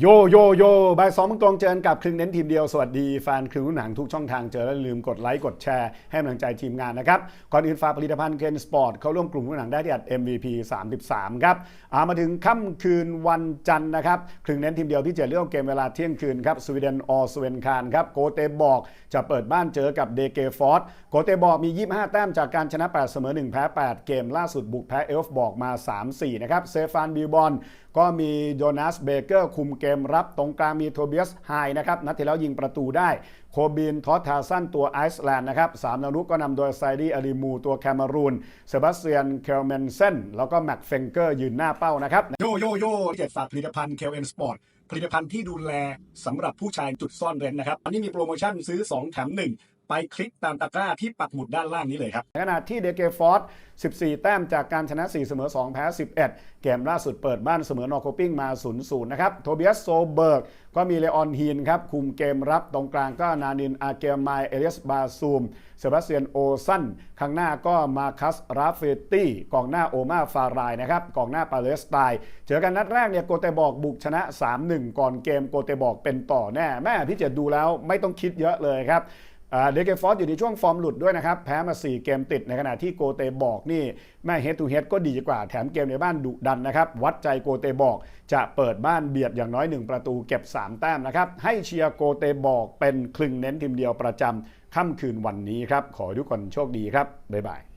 โยโยโยบ่ายสองโมงตรงเจอกับครึ่งเน้นทีมเดียว สวัสดีแฟนครึ่งหนังทุกช่องทางเจอแล้วลืมกดไลค์กดแชร์ให้กำลังใจทีมงานนะครับ ก่อนอื่นฝากผลิตภัณฑ์เคนสปอร์ตเข้าร่วมกลุ่มครึ่งหนังได้ที่อัด MVP 33 ครับอามาถึงค่ำคืนวันจันทร์นะครับครึ่งเน้นทีมเดียวที่เจะเลือกเกมเวลาเที่ยงคืนครับสวีเดนออสเวนคานครับโกเตบอกจะเปิดบ้านเจอกับเดเกฟอร์ดโกเตบอกมี 25 แต้มจากการชนะ 8 เสมอ 1 แพ้ 8 เกมล่าสุดบุกแพ้เอลฟ์บอกมา 3-4 นะครับเซฟานบิลบอลก็มีโดนัสเบเกอร์คุมเกมรับตรงกลางมีโทเบียสไฮนะครับนัดที่แล้วยิงประตูได้ โคบินทอสทาสันตัวไอซ์แลนด์นะครับสามนารุกก็นำโดยไซดีอาริมูตัวแคมารูนเซบาสเตียนเคลเมนเซนแล้วก็แม็กเฟงเกอร์ยืนหน้าเป้านะครับโยโยโย่เจ็ดฝากผลิตภัณฑ์เคลเอ็นสปอร์ตผลิตภัณฑ์ที่ดูแลสำหรับผู้ชายจุดซ่อนเร้นนะครับอันนี้มีโปรโมชั่นซื้อ 2 แถม 1 ไปคลิกตามตะกร้าที่ปักหมุดด้านล่างนี้เลยครับ ในขณะที่เดเกฟอร์ด14 แต้มจากการชนะ 4 เสมอ 2 แพ้ 11 เกมล่าสุดเปิดบ้านเสมอนอร์โคปิ้งมา 0-0 นะครับ โทเบียสโซเบิร์กก็มีเลออนฮีนครับ คุมเกมรับตรงกลางก็นานินอาเกลไมเอเลียสบาซูม เซบาสเตียนโอซันข้างหน้าก็มาคัสราเฟตี้กองหน้าโอมาฟารายนะครับกองหน้าปาเลสไตน์เจอกันนัดแรกเนี่ยโกเตบอกบุกชนะ 3-1 ก่อนเกมโกเตบอกเป็นต่อแน่แม่พี่เจดดูแล้วไม่ต้องคิดเยอะเลยครับ เดเกฟอร์สอยู่ในช่วงฟอร์มหลุดด้วยนะครับ แพ้มา 4 เกมติดในขณะที่โกเตบอกนี่แม่เฮดทูเฮดก็ดีกว่าแถมเกมในบ้านดุดันนะครับ วัดใจโกเตบอกจะเปิดบ้านเบียดอย่างน้อย 1 ประตูเก็บ 3 แต้มนะครับ ให้เชียร์โกเตบอกเป็นคลึงเน้นทีมเดียวประจำค่ำคืนวันนี้ครับ ขอให้ทุกคนโชคดีครับบ๊ายบาย